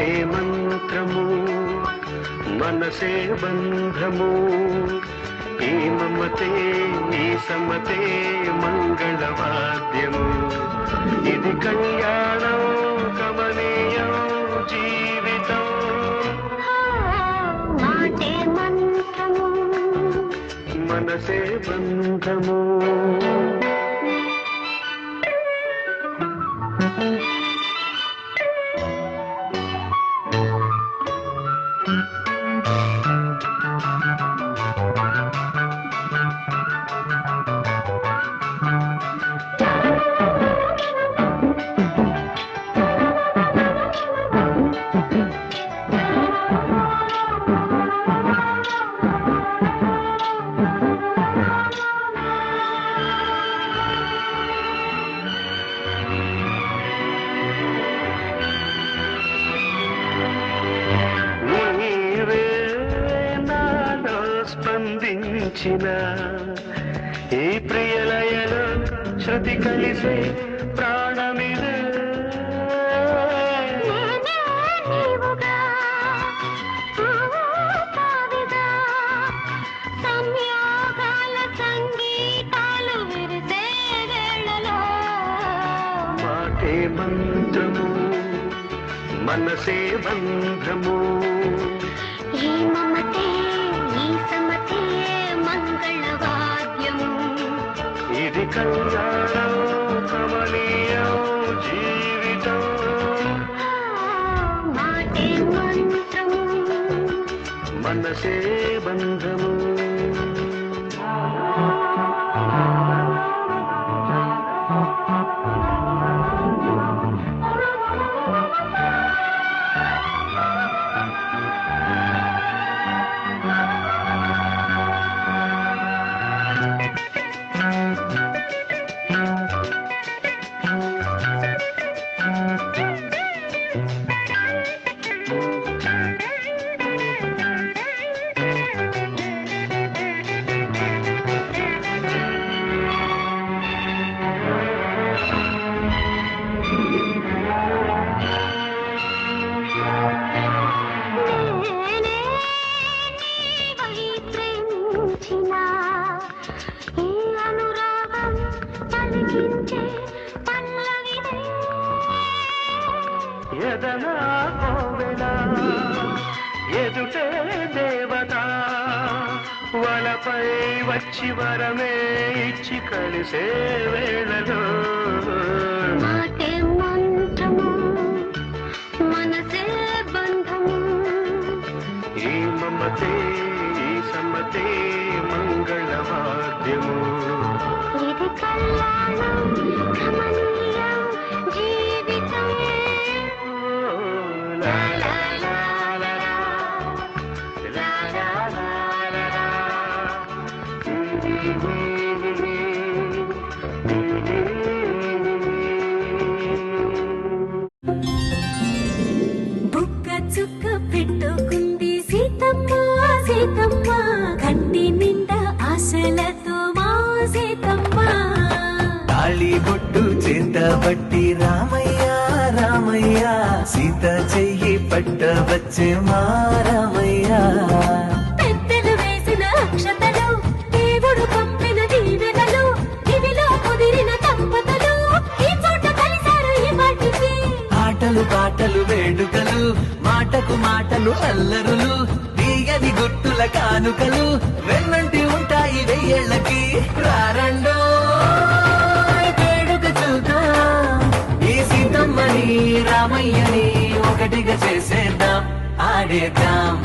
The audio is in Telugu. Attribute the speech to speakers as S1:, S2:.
S1: మాటే మంత్రము? మనసే బంధము. ఈ మమతే ఈ సమతే మంగళవాద్యము. ఇది కళ్యాణం కమనీయం జీవితం. మనసే బంధము. స్పందించిన ఈ ప్రియలయలో శృతి కలిసే ప్రాణమిదే. మాటే మంత్రము మనసే బంధము. ఇది కమనీయం జీవితం.
S2: మాటే మంత్రము
S1: మనసే బంధము. ఎదనా కోవెల ఎదుటే దేవత? వలపై వచ్చి వరమే ఇచ్చి కలిసే వేళలో. మమతే ఈ సమ్మతే మంగళవాద్యము.
S2: ఇది కళ్యాణం
S3: చుక్క పెట్టుకుంది సీతమ్మ సీతమ్మ. కంటి నిండా ఆశలతో మా సీతమ్మ.
S4: తాళి బొట్టు చేత బట్టి రామయ్య రామయ్య. సీత చెయ్యి పట్ట వచ్చే మా రామయ్య. ఆటలు పాటలు వేడుకలు మాటకు మాటలు అల్లరులు తీయని గుట్టుల కానుకలు వెన్నంటి ఉంటాయి వెయ్యేళ్ళకి. రారండో వేడుక చూద్దాం. ఈ సీతమ్మని రామయ్యని ఒకటిగా చేసేద్దాం ఆడేద్దాం.